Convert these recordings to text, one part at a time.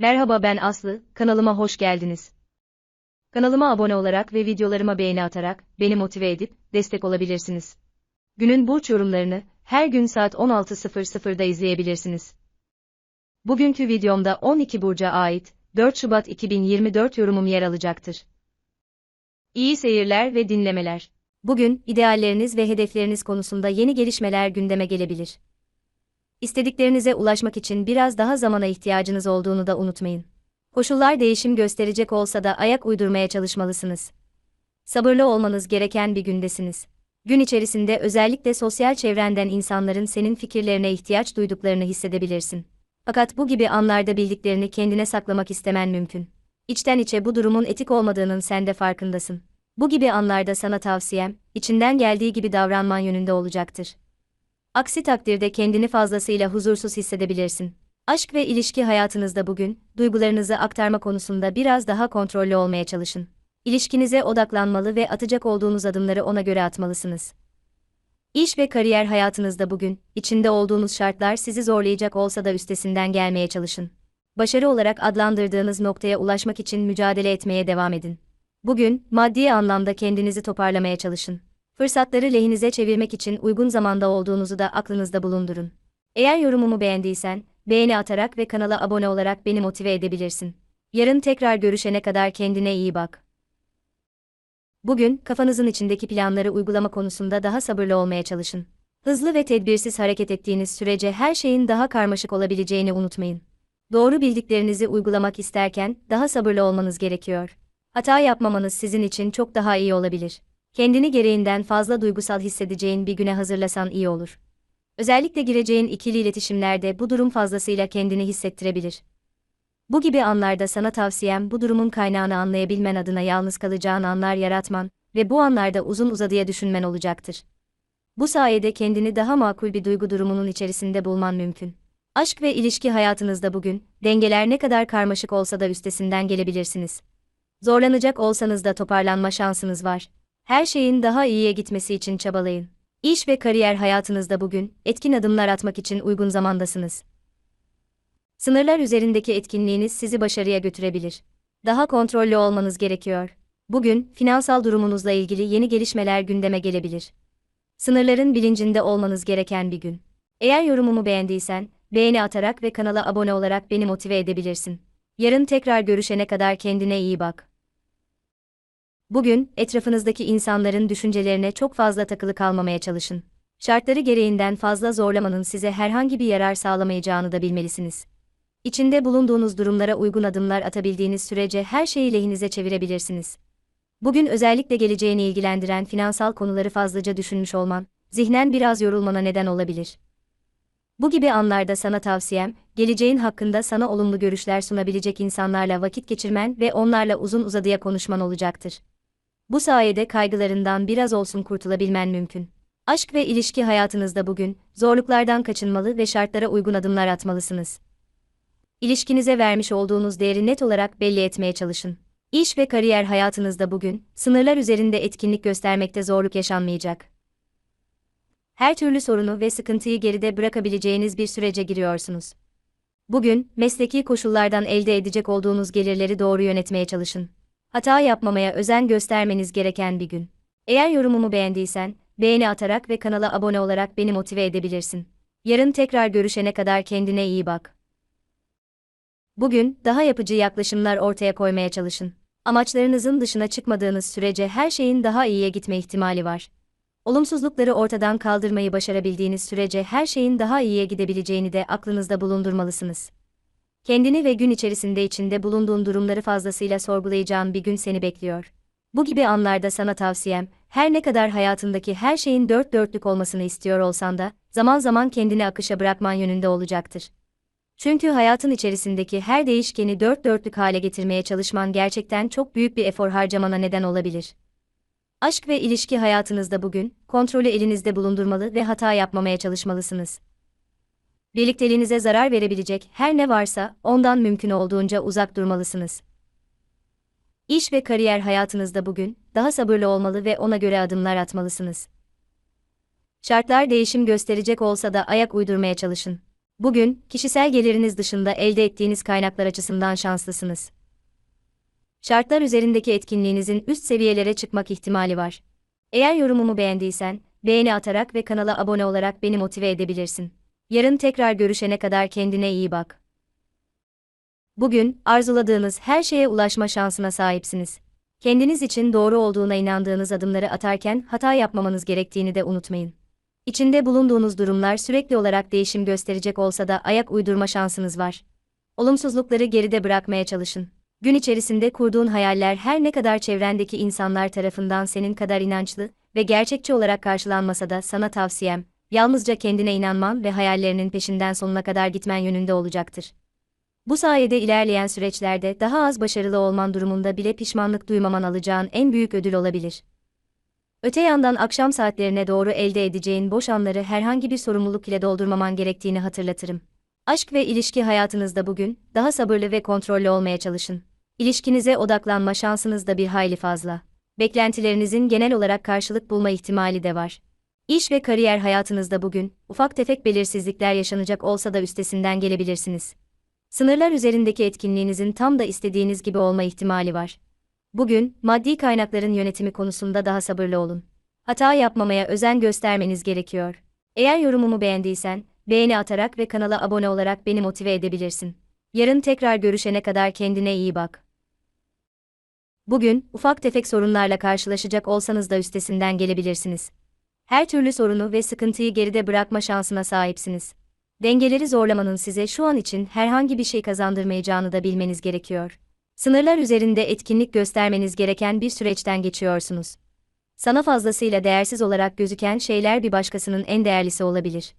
Merhaba ben Aslı, kanalıma hoş geldiniz. Kanalıma abone olarak ve videolarıma beğeni atarak beni motive edip destek olabilirsiniz. Günün burç yorumlarını her gün saat 16.00'da izleyebilirsiniz. Bugünkü videomda 12 burca ait 4 Şubat 2024 yorumum yer alacaktır. İyi seyirler ve dinlemeler. Bugün idealleriniz ve hedefleriniz konusunda yeni gelişmeler gündeme gelebilir. İstediklerinize ulaşmak için biraz daha zamana ihtiyacınız olduğunu da unutmayın. Koşullar değişim gösterecek olsa da ayak uydurmaya çalışmalısınız. Sabırlı olmanız gereken bir gündesiniz. Gün içerisinde özellikle sosyal çevrenden insanların senin fikirlerine ihtiyaç duyduklarını hissedebilirsin. Fakat bu gibi anlarda bildiklerini kendine saklamak istemen mümkün. İçten içe bu durumun etik olmadığının sen de farkındasın. Bu gibi anlarda sana tavsiyem, içinden geldiği gibi davranman yönünde olacaktır. Aksi takdirde kendini fazlasıyla huzursuz hissedebilirsin. Aşk ve ilişki hayatınızda bugün, duygularınızı aktarma konusunda biraz daha kontrollü olmaya çalışın. İlişkinize odaklanmalı ve atacak olduğunuz adımları ona göre atmalısınız. İş ve kariyer hayatınızda bugün, içinde olduğunuz şartlar sizi zorlayacak olsa da üstesinden gelmeye çalışın. Başarı olarak adlandırdığınız noktaya ulaşmak için mücadele etmeye devam edin. Bugün, maddi anlamda kendinizi toparlamaya çalışın. Fırsatları lehinize çevirmek için uygun zamanda olduğunuzu da aklınızda bulundurun. Eğer yorumumu beğendiysen, beğeni atarak ve kanala abone olarak beni motive edebilirsin. Yarın tekrar görüşene kadar kendine iyi bak. Bugün, kafanızın içindeki planları uygulama konusunda daha sabırlı olmaya çalışın. Hızlı ve tedbirsiz hareket ettiğiniz sürece her şeyin daha karmaşık olabileceğini unutmayın. Doğru bildiklerinizi uygulamak isterken daha sabırlı olmanız gerekiyor. Hata yapmamanız sizin için çok daha iyi olabilir. Kendini gereğinden fazla duygusal hissedeceğin bir güne hazırlasan iyi olur. Özellikle gireceğin ikili iletişimlerde bu durum fazlasıyla kendini hissettirebilir. Bu gibi anlarda sana tavsiyem bu durumun kaynağını anlayabilmen adına yalnız kalacağın anlar yaratman ve bu anlarda uzun uzadıya düşünmen olacaktır. Bu sayede kendini daha makul bir duygu durumunun içerisinde bulman mümkün. Aşk ve ilişki hayatınızda bugün, dengeler ne kadar karmaşık olsa da üstesinden gelebilirsiniz. Zorlanacak olsanız da toparlanma şansınız var. Her şeyin daha iyiye gitmesi için çabalayın. İş ve kariyer hayatınızda bugün, etkin adımlar atmak için uygun zamandasınız. Sınırlar üzerindeki etkinliğiniz sizi başarıya götürebilir. Daha kontrollü olmanız gerekiyor. Bugün, finansal durumunuzla ilgili yeni gelişmeler gündeme gelebilir. Sınırların bilincinde olmanız gereken bir gün. Eğer yorumumu beğendiysen, beğeni atarak ve kanala abone olarak beni motive edebilirsin. Yarın tekrar görüşene kadar kendine iyi bak. Bugün, etrafınızdaki insanların düşüncelerine çok fazla takılı kalmamaya çalışın. Şartları gereğinden fazla zorlamanın size herhangi bir yarar sağlamayacağını da bilmelisiniz. İçinde bulunduğunuz durumlara uygun adımlar atabildiğiniz sürece her şeyi lehinize çevirebilirsiniz. Bugün özellikle geleceğini ilgilendiren finansal konuları fazlaca düşünmüş olman, zihnen biraz yorulmana neden olabilir. Bu gibi anlarda sana tavsiyem, geleceğin hakkında sana olumlu görüşler sunabilecek insanlarla vakit geçirmen ve onlarla uzun uzadıya konuşman olacaktır. Bu sayede kaygılarından biraz olsun kurtulabilmen mümkün. Aşk ve ilişki hayatınızda bugün, zorluklardan kaçınmalı ve şartlara uygun adımlar atmalısınız. İlişkinize vermiş olduğunuz değeri net olarak belli etmeye çalışın. İş ve kariyer hayatınızda bugün, sınırlar üzerinde etkinlik göstermekte zorluk yaşanmayacak. Her türlü sorunu ve sıkıntıyı geride bırakabileceğiniz bir sürece giriyorsunuz. Bugün, mesleki koşullardan elde edecek olduğunuz gelirleri doğru yönetmeye çalışın. Hata yapmamaya özen göstermeniz gereken bir gün. Eğer yorumumu beğendiysen, beğeni atarak ve kanala abone olarak beni motive edebilirsin. Yarın tekrar görüşene kadar kendine iyi bak. Bugün, daha yapıcı yaklaşımlar ortaya koymaya çalışın. Amaçlarınızın dışına çıkmadığınız sürece her şeyin daha iyiye gitme ihtimali var. Olumsuzlukları ortadan kaldırmayı başarabildiğiniz sürece her şeyin daha iyiye gidebileceğini de aklınızda bulundurmalısınız. Kendini ve gün içerisinde içinde bulunduğun durumları fazlasıyla sorgulayacağın bir gün seni bekliyor. Bu gibi anlarda sana tavsiyem, her ne kadar hayatındaki her şeyin dört dörtlük olmasını istiyor olsan da, zaman zaman kendini akışa bırakman yönünde olacaktır. Çünkü hayatın içerisindeki her değişkeni dört dörtlük hale getirmeye çalışman gerçekten çok büyük bir efor harcamana neden olabilir. Aşk ve ilişki hayatınızda bugün, kontrolü elinizde bulundurmalı ve hata yapmamaya çalışmalısınız. Birlikteliğinize zarar verebilecek her ne varsa ondan mümkün olduğunca uzak durmalısınız. İş ve kariyer hayatınızda bugün daha sabırlı olmalı ve ona göre adımlar atmalısınız. Şartlar değişim gösterecek olsa da ayak uydurmaya çalışın. Bugün, kişisel geliriniz dışında elde ettiğiniz kaynaklar açısından şanslısınız. Şartlar üzerindeki etkinliğinizin üst seviyelere çıkmak ihtimali var. Eğer yorumumu beğendiysen, beğeni atarak ve kanala abone olarak beni motive edebilirsin. Yarın tekrar görüşene kadar kendine iyi bak. Bugün, arzuladığınız her şeye ulaşma şansına sahipsiniz. Kendiniz için doğru olduğuna inandığınız adımları atarken hata yapmamanız gerektiğini de unutmayın. İçinde bulunduğunuz durumlar sürekli olarak değişim gösterecek olsa da ayak uydurma şansınız var. Olumsuzlukları geride bırakmaya çalışın. Gün içerisinde kurduğun hayaller her ne kadar çevrendeki insanlar tarafından senin kadar inançlı ve gerçekçi olarak karşılanmasa da sana tavsiyem, yalnızca kendine inanman ve hayallerinin peşinden sonuna kadar gitmen yönünde olacaktır. Bu sayede ilerleyen süreçlerde daha az başarılı olman durumunda bile pişmanlık duymaman alacağın en büyük ödül olabilir. Öte yandan akşam saatlerine doğru elde edeceğin boş anları herhangi bir sorumluluk ile doldurmaman gerektiğini hatırlatırım. Aşk ve ilişki hayatınızda bugün daha sabırlı ve kontrollü olmaya çalışın. İlişkinize odaklanma şansınız da bir hayli fazla. Beklentilerinizin genel olarak karşılık bulma ihtimali de var. İş ve kariyer hayatınızda bugün ufak tefek belirsizlikler yaşanacak olsa da üstesinden gelebilirsiniz. Sınırlar üzerindeki etkinliğinizin tam da istediğiniz gibi olma ihtimali var. Bugün, maddi kaynakların yönetimi konusunda daha sabırlı olun. Hata yapmamaya özen göstermeniz gerekiyor. Eğer yorumumu beğendiysen, beğeni atarak ve kanala abone olarak beni motive edebilirsin. Yarın tekrar görüşene kadar kendine iyi bak. Bugün, ufak tefek sorunlarla karşılaşacak olsanız da üstesinden gelebilirsiniz. Her türlü sorunu ve sıkıntıyı geride bırakma şansına sahipsiniz. Dengeleri zorlamanın size şu an için herhangi bir şey kazandırmayacağını da bilmeniz gerekiyor. Sınırlar üzerinde etkinlik göstermeniz gereken bir süreçten geçiyorsunuz. Sana fazlasıyla değersiz olarak gözüken şeyler bir başkasının en değerlisi olabilir.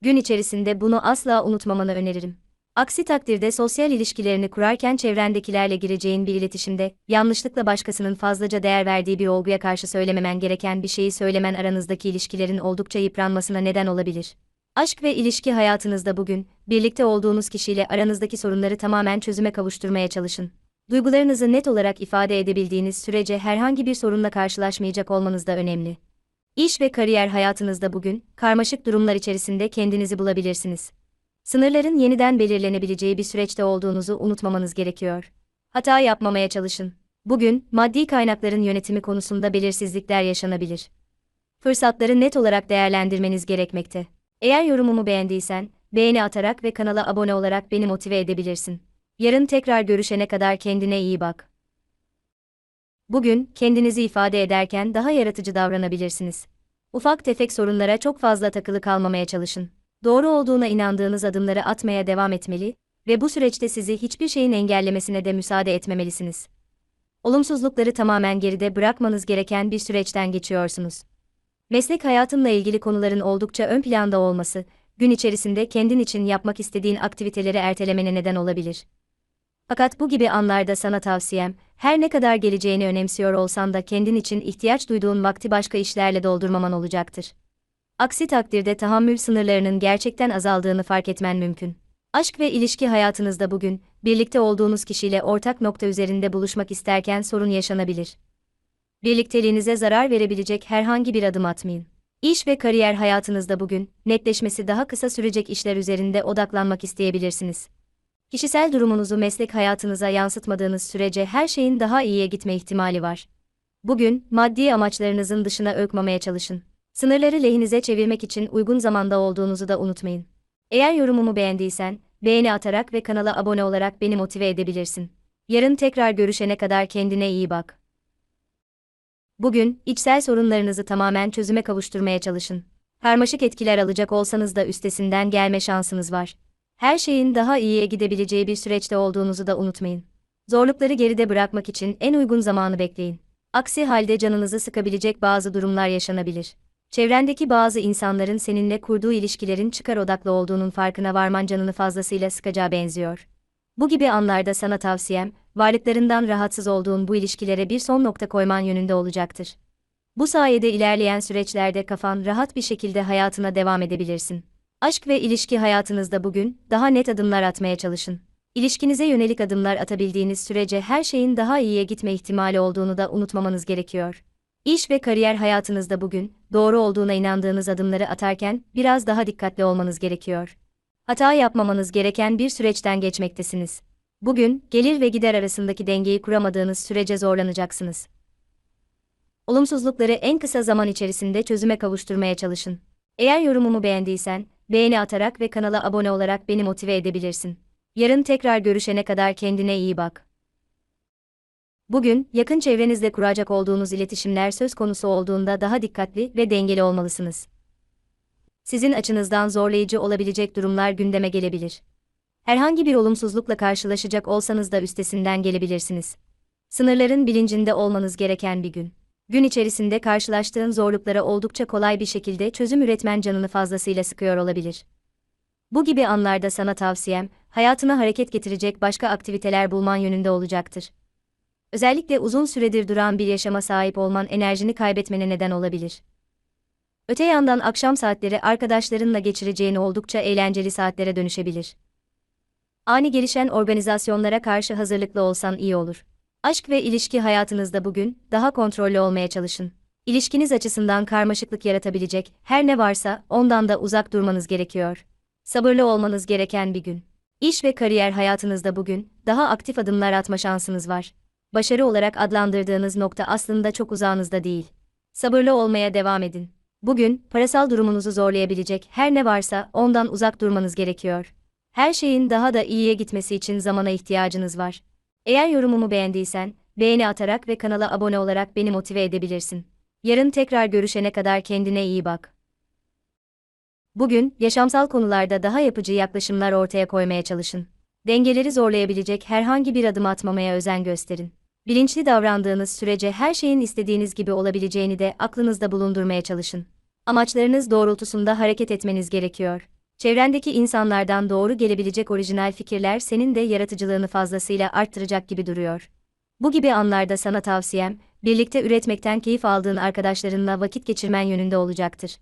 Gün içerisinde bunu asla unutmamanı öneririm. Aksi takdirde sosyal ilişkilerini kurarken çevrendekilerle gireceğin bir iletişimde, yanlışlıkla başkasının fazlaca değer verdiği bir olguya karşı söylememen gereken bir şeyi söylemen aranızdaki ilişkilerin oldukça yıpranmasına neden olabilir. Aşk ve ilişki hayatınızda bugün, birlikte olduğunuz kişiyle aranızdaki sorunları tamamen çözüme kavuşturmaya çalışın. Duygularınızı net olarak ifade edebildiğiniz sürece herhangi bir sorunla karşılaşmayacak olmanız da önemli. İş ve kariyer hayatınızda bugün, karmaşık durumlar içerisinde kendinizi bulabilirsiniz. Sınırların yeniden belirlenebileceği bir süreçte olduğunuzu unutmamanız gerekiyor. Hata yapmamaya çalışın. Bugün, maddi kaynakların yönetimi konusunda belirsizlikler yaşanabilir. Fırsatları net olarak değerlendirmeniz gerekmekte. Eğer yorumumu beğendiysen, beğeni atarak ve kanala abone olarak beni motive edebilirsin. Yarın tekrar görüşene kadar kendine iyi bak. Bugün, kendinizi ifade ederken daha yaratıcı davranabilirsiniz. Ufak tefek sorunlara çok fazla takılı kalmamaya çalışın. Doğru olduğuna inandığınız adımları atmaya devam etmeli ve bu süreçte sizi hiçbir şeyin engellemesine de müsaade etmemelisiniz. Olumsuzlukları tamamen geride bırakmanız gereken bir süreçten geçiyorsunuz. Meslek hayatımla ilgili konuların oldukça ön planda olması, gün içerisinde kendin için yapmak istediğin aktiviteleri ertelemene neden olabilir. Fakat bu gibi anlarda sana tavsiyem, her ne kadar geleceğini önemsiyor olsan da kendin için ihtiyaç duyduğun vakti başka işlerle doldurmaman olacaktır. Aksi takdirde tahammül sınırlarının gerçekten azaldığını fark etmen mümkün. Aşk ve ilişki hayatınızda bugün, birlikte olduğunuz kişiyle ortak nokta üzerinde buluşmak isterken sorun yaşanabilir. Birlikteliğinize zarar verebilecek herhangi bir adım atmayın. İş ve kariyer hayatınızda bugün, netleşmesi daha kısa sürecek işler üzerinde odaklanmak isteyebilirsiniz. Kişisel durumunuzu meslek hayatınıza yansıtmadığınız sürece her şeyin daha iyiye gitme ihtimali var. Bugün, maddi amaçlarınızın dışına ökmamaya çalışın. Sınırları lehinize çevirmek için uygun zamanda olduğunuzu da unutmayın. Eğer yorumumu beğendiysen, beğeni atarak ve kanala abone olarak beni motive edebilirsin. Yarın tekrar görüşene kadar kendine iyi bak. Bugün, içsel sorunlarınızı tamamen çözüme kavuşturmaya çalışın. Karmaşık etkiler alacak olsanız da üstesinden gelme şansınız var. Her şeyin daha iyiye gidebileceği bir süreçte olduğunuzu da unutmayın. Zorlukları geride bırakmak için en uygun zamanı bekleyin. Aksi halde canınızı sıkabilecek bazı durumlar yaşanabilir. Çevrendeki bazı insanların seninle kurduğu ilişkilerin çıkar odaklı olduğunun farkına varman canını fazlasıyla sıkacağı benziyor. Bu gibi anlarda sana tavsiyem, varlıklarından rahatsız olduğun bu ilişkilere bir son nokta koyman yönünde olacaktır. Bu sayede ilerleyen süreçlerde kafan rahat bir şekilde hayatına devam edebilirsin. Aşk ve ilişki hayatınızda bugün daha net adımlar atmaya çalışın. İlişkinize yönelik adımlar atabildiğiniz sürece her şeyin daha iyiye gitme ihtimali olduğunu da unutmamanız gerekiyor. İş ve kariyer hayatınızda bugün doğru olduğuna inandığınız adımları atarken biraz daha dikkatli olmanız gerekiyor. Hata yapmamanız gereken bir süreçten geçmektesiniz. Bugün, gelir ve gider arasındaki dengeyi kuramadığınız sürece zorlanacaksınız. Olumsuzlukları en kısa zaman içerisinde çözüme kavuşturmaya çalışın. Eğer yorumumu beğendiysen, beğeni atarak ve kanala abone olarak beni motive edebilirsin. Yarın tekrar görüşene kadar kendine iyi bak. Bugün, yakın çevrenizle kuracak olduğunuz iletişimler söz konusu olduğunda daha dikkatli ve dengeli olmalısınız. Sizin açınızdan zorlayıcı olabilecek durumlar gündeme gelebilir. Herhangi bir olumsuzlukla karşılaşacak olsanız da üstesinden gelebilirsiniz. Sınırların bilincinde olmanız gereken bir gün. Gün içerisinde karşılaştığın zorluklara oldukça kolay bir şekilde çözüm üretmen canını fazlasıyla sıkıyor olabilir. Bu gibi anlarda sana tavsiyem, hayatına hareket getirecek başka aktiviteler bulman yönünde olacaktır. Özellikle uzun süredir duran bir yaşama sahip olman enerjini kaybetmene neden olabilir. Öte yandan akşam saatleri arkadaşlarınla geçireceğin oldukça eğlenceli saatlere dönüşebilir. Ani gelişen organizasyonlara karşı hazırlıklı olsan iyi olur. Aşk ve ilişki hayatınızda bugün daha kontrollü olmaya çalışın. İlişkiniz açısından karmaşıklık yaratabilecek her ne varsa ondan da uzak durmanız gerekiyor. Sabırlı olmanız gereken bir gün. İş ve kariyer hayatınızda bugün daha aktif adımlar atma şansınız var. Başarı olarak adlandırdığınız nokta aslında çok uzağınızda değil. Sabırlı olmaya devam edin. Bugün parasal durumunuzu zorlayabilecek her ne varsa ondan uzak durmanız gerekiyor. Her şeyin daha da iyiye gitmesi için zamana ihtiyacınız var. Eğer yorumumu beğendiysen, beğeni atarak ve kanala abone olarak beni motive edebilirsin. Yarın tekrar görüşene kadar kendine iyi bak. Bugün, yaşamsal konularda daha yapıcı yaklaşımlar ortaya koymaya çalışın. Dengeleri zorlayabilecek herhangi bir adım atmamaya özen gösterin. Bilinçli davrandığınız sürece her şeyin istediğiniz gibi olabileceğini de aklınızda bulundurmaya çalışın. Amaçlarınız doğrultusunda hareket etmeniz gerekiyor. Çevrendeki insanlardan doğru gelebilecek orijinal fikirler senin de yaratıcılığını fazlasıyla arttıracak gibi duruyor. Bu gibi anlarda sana tavsiyem, birlikte üretmekten keyif aldığın arkadaşlarınla vakit geçirmen yönünde olacaktır.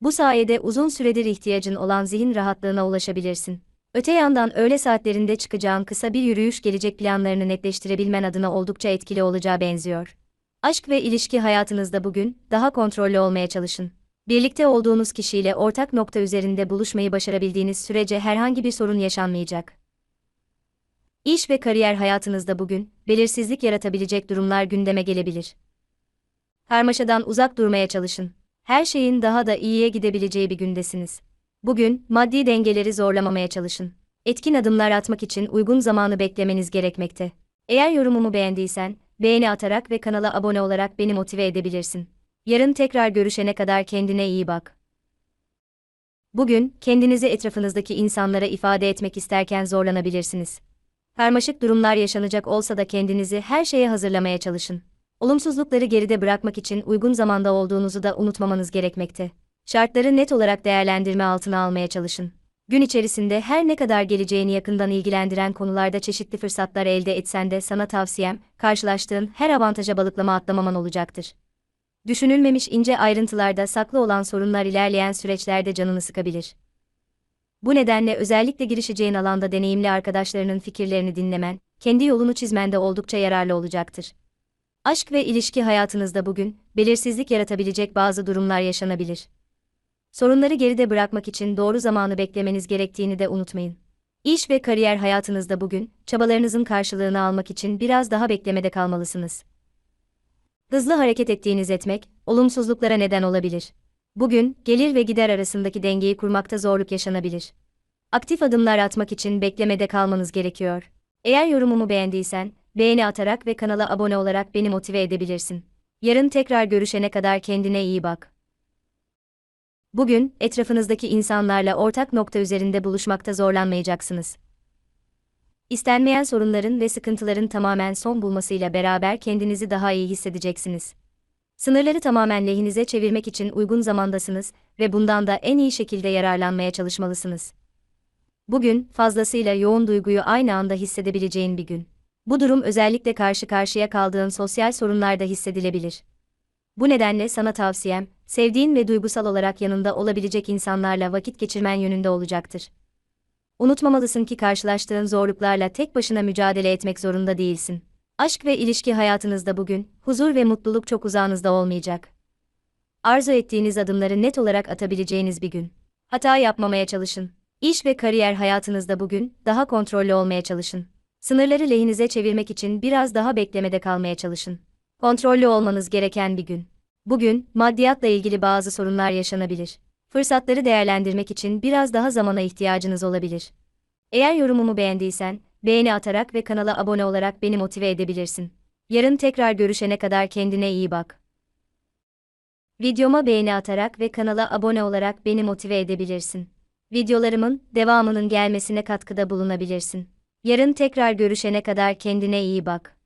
Bu sayede uzun süredir ihtiyacın olan zihin rahatlığına ulaşabilirsin. Öte yandan öğle saatlerinde çıkacağın kısa bir yürüyüş gelecek planlarını netleştirebilmen adına oldukça etkili olacağı benziyor. Aşk ve ilişki hayatınızda bugün daha kontrollü olmaya çalışın. Birlikte olduğunuz kişiyle ortak nokta üzerinde buluşmayı başarabildiğiniz sürece herhangi bir sorun yaşanmayacak. İş ve kariyer hayatınızda bugün belirsizlik yaratabilecek durumlar gündeme gelebilir. Karmaşadan uzak durmaya çalışın. Her şeyin daha da iyiye gidebileceği bir gündesiniz. Bugün maddi dengeleri zorlamamaya çalışın. Etkin adımlar atmak için uygun zamanı beklemeniz gerekmekte. Eğer yorumumu beğendiysen, beğeni atarak ve kanala abone olarak beni motive edebilirsin. Yarın tekrar görüşene kadar kendine iyi bak. Bugün, kendinizi etrafınızdaki insanlara ifade etmek isterken zorlanabilirsiniz. Karmaşık durumlar yaşanacak olsa da kendinizi her şeye hazırlamaya çalışın. Olumsuzlukları geride bırakmak için uygun zamanda olduğunuzu da unutmamanız gerekmekte. Şartları net olarak değerlendirme altına almaya çalışın. Gün içerisinde her ne kadar geleceğini yakından ilgilendiren konularda çeşitli fırsatlar elde etsen de sana tavsiyem, karşılaştığın her avantaja balıklama atlamaman olacaktır. Düşünülmemiş ince ayrıntılarda saklı olan sorunlar ilerleyen süreçlerde canını sıkabilir. Bu nedenle özellikle girişeceğin alanda deneyimli arkadaşlarının fikirlerini dinlemen, kendi yolunu çizmende oldukça yararlı olacaktır. Aşk ve ilişki hayatınızda bugün, belirsizlik yaratabilecek bazı durumlar yaşanabilir. Sorunları geride bırakmak için doğru zamanı beklemeniz gerektiğini de unutmayın. İş ve kariyer hayatınızda bugün, çabalarınızın karşılığını almak için biraz daha beklemede kalmalısınız. Hızlı hareket ettiğiniz etmek, olumsuzluklara neden olabilir. Bugün, gelir ve gider arasındaki dengeyi kurmakta zorluk yaşanabilir. Aktif adımlar atmak için beklemede kalmanız gerekiyor. Eğer yorumumu beğendiysen, beğeni atarak ve kanala abone olarak beni motive edebilirsin. Yarın tekrar görüşene kadar kendine iyi bak. Bugün, etrafınızdaki insanlarla ortak nokta üzerinde buluşmakta zorlanmayacaksınız. İstenmeyen sorunların ve sıkıntıların tamamen son bulmasıyla beraber kendinizi daha iyi hissedeceksiniz. Sınırları tamamen lehinize çevirmek için uygun zamandasınız ve bundan da en iyi şekilde yararlanmaya çalışmalısınız. Bugün, fazlasıyla yoğun duyguyu aynı anda hissedebileceğin bir gün. Bu durum özellikle karşı karşıya kaldığın sosyal sorunlarda hissedilebilir. Bu nedenle sana tavsiyem, sevdiğin ve duygusal olarak yanında olabilecek insanlarla vakit geçirmen yönünde olacaktır. Unutmamalısın ki karşılaştığın zorluklarla tek başına mücadele etmek zorunda değilsin. Aşk ve ilişki hayatınızda bugün, huzur ve mutluluk çok uzağınızda olmayacak. Arzu ettiğiniz adımları net olarak atabileceğiniz bir gün. Hata yapmamaya çalışın. İş ve kariyer hayatınızda bugün daha kontrollü olmaya çalışın. Sınırları lehinize çevirmek için biraz daha beklemede kalmaya çalışın. Kontrollü olmanız gereken bir gün. Bugün maddiyatla ilgili bazı sorunlar yaşanabilir. Fırsatları değerlendirmek için biraz daha zamana ihtiyacınız olabilir. Eğer yorumumu beğendiysen, beğeni atarak ve kanala abone olarak beni motive edebilirsin. Yarın tekrar görüşene kadar kendine iyi bak. Videoma beğeni atarak ve kanala abone olarak beni motive edebilirsin. Videolarımın devamının gelmesine katkıda bulunabilirsin. Yarın tekrar görüşene kadar kendine iyi bak.